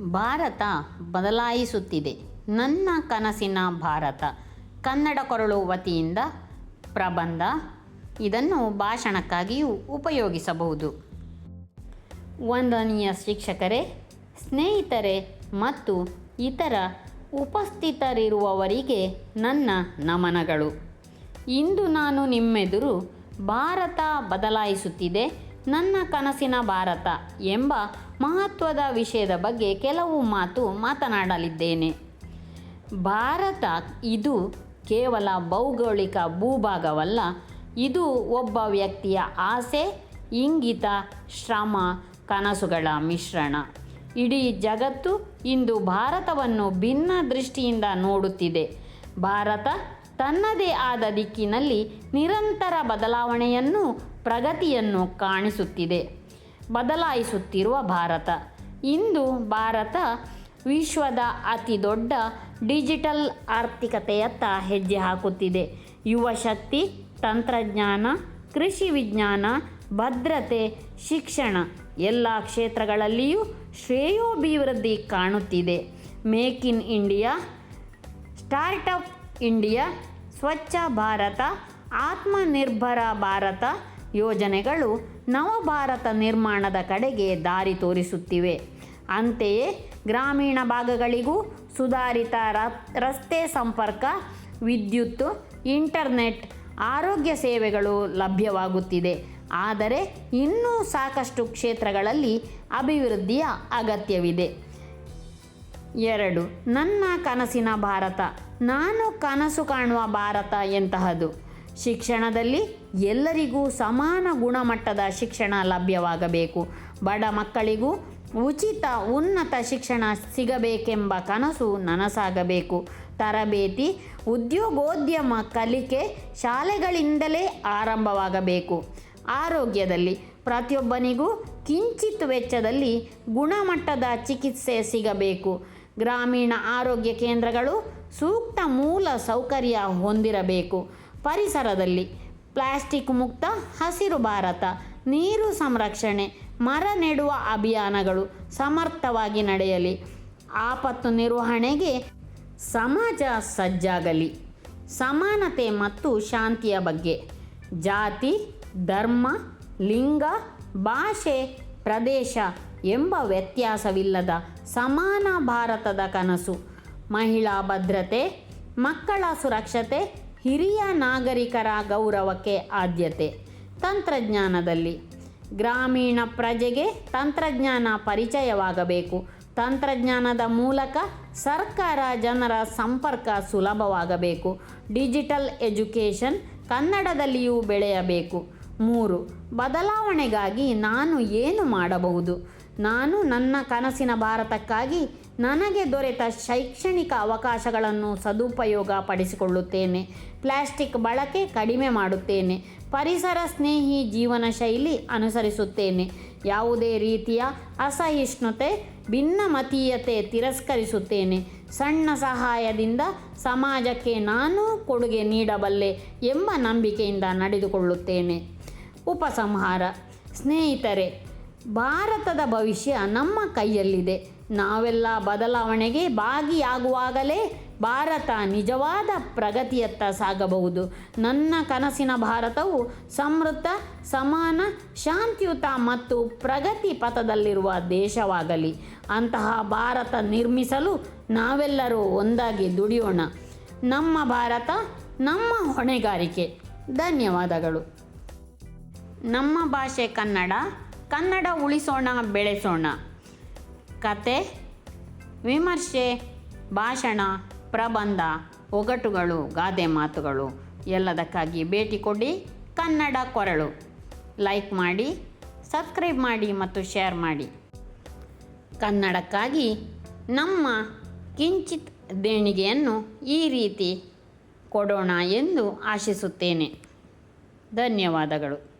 ಭಾರತ ಬದಲಾಯಿಸುತ್ತಿದೆ. ನನ್ನ ಕನಸಿನ ಭಾರತ. ಕನ್ನಡ ಕೊರಳು ವತಿಯಿಂದ ಪ್ರಬಂಧ. ಇದನ್ನು ಭಾಷಣಕ್ಕಾಗಿಯೂ ಉಪಯೋಗಿಸಬಹುದು. ವಂದನೀಯ ಶಿಕ್ಷಕರೇ, ಸ್ನೇಹಿತರೆ ಮತ್ತು ಇತರ ಉಪಸ್ಥಿತರಿರುವವರಿಗೆ ನನ್ನ ನಮನಗಳು. ಇಂದು ನಾನು ನಿಮ್ಮೆದುರು ಭಾರತ ಬದಲಾಯಿಸುತ್ತಿದೆ, ನನ್ನ ಕನಸಿನ ಭಾರತ ಎಂಬ ಮಹತ್ವದ ವಿಷಯದ ಬಗ್ಗೆ ಕೆಲವು ಮಾತು ಮಾತನಾಡಲಿದ್ದೇನೆ. ಭಾರತ ಇದು ಕೇವಲ ಭೌಗೋಳಿಕ ಭೂಭಾಗವಲ್ಲ, ಇದು ಒಬ್ಬ ವ್ಯಕ್ತಿಯ ಆಸೆ, ಇಂಗಿತ, ಶ್ರಮ, ಕನಸುಗಳ ಮಿಶ್ರಣ. ಇಡೀ ಜಗತ್ತು ಇಂದು ಭಾರತವನ್ನು ಭಿನ್ನ ದೃಷ್ಟಿಯಿಂದ ನೋಡುತ್ತಿದೆ. ಭಾರತ ತನ್ನದೇ ಆದ ದಿಕ್ಕಿನಲ್ಲಿ ನಿರಂತರ ಬದಲಾವಣೆಯನ್ನು ಪ್ರಗತಿಯನ್ನು ಕಾಣಿಸುತ್ತಿದೆ. ಬದಲಾಯಿಸುತ್ತಿರುವ ಭಾರತ. ಇಂದು ಭಾರತ ವಿಶ್ವದ ಅತಿ ದೊಡ್ಡ ಡಿಜಿಟಲ್ ಆರ್ಥಿಕತೆಯತ್ತ ಹೆಜ್ಜೆ ಹಾಕುತ್ತಿದೆ. ಯುವ ಶಕ್ತಿ, ತಂತ್ರಜ್ಞಾನ, ಕೃಷಿ ವಿಜ್ಞಾನ, ಭದ್ರತೆ, ಶಿಕ್ಷಣ ಎಲ್ಲ ಕ್ಷೇತ್ರಗಳಲ್ಲಿಯೂ ಶ್ರೇಯೋಭಿವೃದ್ಧಿ ಕಾಣುತ್ತಿದೆ. Make in India startup India, Swachh Bharat, Atmanirbhar Bharat ಯೋಜನೆಗಳು ನವಭಾರತ ನಿರ್ಮಾಣದ ಕಡೆಗೆ ದಾರಿ ತೋರಿಸುತ್ತಿವೆ. ಅಂತೆಯೇ ಗ್ರಾಮೀಣ ಭಾಗಗಳಿಗೂ ಸುಧಾರಿತ ರಸ್ತೆ ಸಂಪರ್ಕ, ವಿದ್ಯುತ್, ಇಂಟರ್ನೆಟ್, ಆರೋಗ್ಯ ಸೇವೆಗಳು ಲಭ್ಯವಾಗುತ್ತಿದೆ. ಆದರೆ ಇನ್ನೂ ಸಾಕಷ್ಟು ಕ್ಷೇತ್ರಗಳಲ್ಲಿ ಅಭಿವೃದ್ಧಿಯ ಅಗತ್ಯವಿದೆ. ಎರಡು, ನನ್ನ ಕನಸಿನ ಭಾರತ. ನಾನು ಕನಸು ಕಾಣುವ ಭಾರತ ಎಂತಹದು? ಶಿಕ್ಷಣದಲ್ಲಿ ಎಲ್ಲರಿಗೂ ಸಮಾನ ಗುಣಮಟ್ಟದ ಶಿಕ್ಷಣ ಲಭ್ಯವಾಗಬೇಕು. ಬಡ ಮಕ್ಕಳಿಗೂ ಉಚಿತ, ಉನ್ನತ ಶಿಕ್ಷಣ ಸಿಗಬೇಕೆಂಬ ಕನಸು ನನಸಾಗಬೇಕು. ತರಬೇತಿ, ಉದ್ಯೋಗೋದ್ಯಮ ಕಲಿಕೆ ಶಾಲೆಗಳಿಂದಲೇ ಆರಂಭವಾಗಬೇಕು. ಆರೋಗ್ಯದಲ್ಲಿ ಪ್ರತಿಯೊಬ್ಬನಿಗೂ ಕಿಂಚಿತ್ ವೆಚ್ಚದಲ್ಲಿ ಗುಣಮಟ್ಟದ ಚಿಕಿತ್ಸೆ ಸಿಗಬೇಕು. ಗ್ರಾಮೀಣ ಆರೋಗ್ಯ ಕೇಂದ್ರಗಳು ಸೂಕ್ತ ಮೂಲ ಸೌಕರ್ಯ ಹೊಂದಿರಬೇಕು. ಪರಿಸರದಲ್ಲಿ ಪ್ಲಾಸ್ಟಿಕ್ ಮುಕ್ತ ಹಸಿರು ಭಾರತ, ನೀರು ಸಂರಕ್ಷಣೆ, ಮರ ನೆಡುವ ಅಭಿಯಾನಗಳು ಸಮರ್ಥವಾಗಿ ನಡೆಯಲಿ. ಆಪತ್ತು ನಿರ್ವಹಣೆಗೆ ಸಮಾಜ ಸಜ್ಜಾಗಲಿ. ಸಮಾನತೆ ಮತ್ತು ಶಾಂತಿಯ ಬಗ್ಗೆ. ಜಾತಿ, ಧರ್ಮ, ಲಿಂಗ, ಭಾಷೆ, ಪ್ರದೇಶ ಎಂಬ ವ್ಯತ್ಯಾಸವಿಲ್ಲದ ಸಮಾನ ಭಾರತದ ಕನಸು. ಮಹಿಳಾ ಭದ್ರತೆ, ಮಕ್ಕಳ ಸುರಕ್ಷತೆ ಹಿರಿಯ ನಾಗರಿಕರ ಗೌರವಕ್ಕೆ ಆದ್ಯತೆ. ತಂತ್ರಜ್ಞಾನದಲ್ಲಿ ಗ್ರಾಮೀಣ ಪ್ರಜೆಗೆ ತಂತ್ರಜ್ಞಾನ ಪರಿಚಯವಾಗಬೇಕು. ತಂತ್ರಜ್ಞಾನದ ಮೂಲಕ ಸರ್ಕಾರ ಜನರ ಸಂಪರ್ಕ ಸುಲಭವಾಗಬೇಕು. ಡಿಜಿಟಲ್ ಎಜುಕೇಷನ್ ಕನ್ನಡದಲ್ಲಿಯೂ ಬೆಳೆಯಬೇಕು. ಮೂರು, ಬದಲಾವಣೆಗಾಗಿ ನಾನು ಏನು ಮಾಡಬಹುದು? ನಾನು ನನ್ನ ಕನಸಿನ ಭಾರತಕ್ಕಾಗಿ ನನಗೆ ದೊರೆತ ಶೈಕ್ಷಣಿಕ ಅವಕಾಶಗಳನ್ನು ಸದುಪಯೋಗ ಪಡಿಸಿಕೊಳ್ಳುತ್ತೇನೆ. ಪ್ಲಾಸ್ಟಿಕ್ ಬಳಕೆ ಕಡಿಮೆ ಮಾಡುತ್ತೇನೆ. ಪರಿಸರ ಸ್ನೇಹಿ ಜೀವನ ಶೈಲಿ ಅನುಸರಿಸುತ್ತೇನೆ. ಯಾವುದೇ ರೀತಿಯ ಅಸಹಿಷ್ಣುತೆ, ಭಿನ್ನಮತೀಯತೆ ತಿರಸ್ಕರಿಸುತ್ತೇನೆ. ಸಣ್ಣ ಸಹಾಯದಿಂದ ಸಮಾಜಕ್ಕೆ ನಾನು ಕೊಡುಗೆ ನೀಡಬಲ್ಲೆ ಎಂಬ ನಂಬಿಕೆಯಿಂದ ನಡೆದುಕೊಳ್ಳುತ್ತೇನೆ. ಉಪಸಂಹಾರ. ಸ್ನೇಹಿತರೆ ಭಾರತದ ಭವಿಷ್ಯ ನಮ್ಮ ಕೈಯಲ್ಲಿದೆ. ನಾವೆಲ್ಲ ಬದಲಾವಣೆಗೆ ಭಾಗಿಯಾಗುವಾಗಲೇ ಭಾರತ ನಿಜವಾದ ಪ್ರಗತಿಯತ್ತ ಸಾಗಬಹುದು. ನನ್ನ ಕನಸಿನ ಭಾರತವು ಸಮೃದ್ಧ, ಸಮಾನ, ಶಾಂತಿಯುತ ಮತ್ತು ಪ್ರಗತಿ ಪಥದಲ್ಲಿರುವ ದೇಶವಾಗಲಿ. ಅಂತಹ ಭಾರತ ನಿರ್ಮಿಸಲು ನಾವೆಲ್ಲರೂ ಒಂದಾಗಿ ದುಡಿಯೋಣ. ನಮ್ಮ ಭಾರತ, ನಮ್ಮ ಹೊಣೆಗಾರಿಕೆ. ಧನ್ಯವಾದಗಳು. ನಮ್ಮ ಭಾಷೆ ಕನ್ನಡ. ಕನ್ನಡ ಉಳಿಸೋಣ, ಬೆಳೆಸೋಣ. ಕತೆ, ವಿಮರ್ಶೆ, ಭಾಷಣ, ಪ್ರಬಂಧ, ಒಗಟುಗಳು, ಗಾದೆ ಮಾತುಗಳು. ಎಲ್ಲದಕ್ಕಾಗಿ ಭೇಟಿ ಕೊಡಿ ಕನ್ನಡ ಕೊರಳು. ಲೈಕ್ ಮಾಡಿ, ಸಬ್ಸ್ಕ್ರೈಬ್ ಮಾಡಿ ಮತ್ತು ಶೇರ್ ಮಾಡಿ. ಕನ್ನಡಕ್ಕಾಗಿ ನಮ್ಮ ಕಿಂಚಿತ್ ದೇಣಿಗೆಯನ್ನು ಈ ರೀತಿ ಕೊಡೋಣ ಎಂದು ಆಶಿಸುತ್ತೇನೆ. ಧನ್ಯವಾದಗಳು.